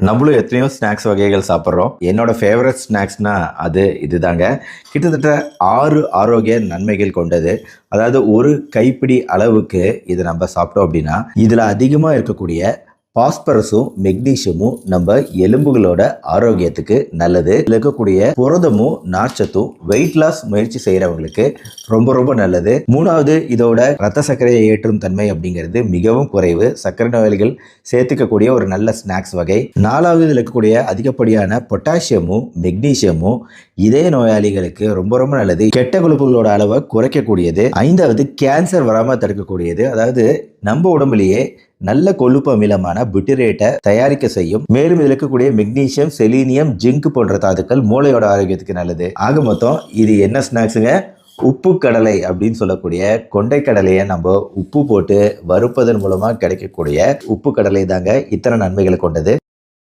நம்மளும் எத்தனையோ ஸ்நாக்ஸ் வகைகள் சாப்பிட்றோம். என்னோட ஃபேவரட் ஸ்நாக்ஸ்னால் அது இதுதாங்க. கிட்டத்தட்ட ஆறு ஆரோக்கிய நன்மைகள் கொண்டது. அதாவது ஒரு கைப்பிடி அளவுக்கு இது நம்ம சாப்பிட்டோம் அப்படின்னா இதில் அதிகமாக இருக்கக்கூடிய பாஸ்பரஸும் மெக்னீஷியமும் நம்ம எலும்புகளோட ஆரோக்கியத்துக்கு நல்லது. இதில் இருக்கக்கூடிய புரதமும் நார்ச்சத்தும் வெயிட் லாஸ் முயற்சி செய்கிறவங்களுக்கு ரொம்ப ரொம்ப நல்லது. மூணாவது இதோட ரத்த சர்க்கரையை ஏற்றும் தன்மை அப்படிங்கிறது மிகவும் குறைவு. சர்க்கரை நோயாளிகள் சேர்த்துக்கக்கூடிய ஒரு நல்ல ஸ்நாக்ஸ் வகை. நாலாவது இதில் இருக்கக்கூடிய அதிகப்படியான பொட்டாசியமும் மெக்னீஷியமும் இதய நோயாளிகளுக்கு ரொம்ப ரொம்ப நல்லது. கெட்ட கொழுப்புகளோட அளவை குறைக்கக்கூடியது. ஐந்தாவது கேன்சர் வராமல் தடுக்கக்கூடியது. அதாவது நம்ம உடம்புலேயே நல்ல கொழுப்பு அமிலமான பிட்டிரேட்டை தயாரிக்க செய்யும். மேலும் இதில் இருக்கக்கூடிய மெக்னீசியம் செலீனியம் ஜிங்க் போன்ற தாதுக்கள் மூளையோட ஆரோக்கியத்துக்கு நல்லது. ஆக மொத்தம் இது என்ன ஸ்நாக்ஸுங்க உப்பு கடலை அப்படின்னு சொல்லக்கூடிய கொண்டை கடலையை நம்ம உப்பு போட்டு வறுப்பதன் மூலமாக கிடைக்கக்கூடிய உப்பு கடலை தாங்க இத்தனை நன்மைகளை கொண்டது.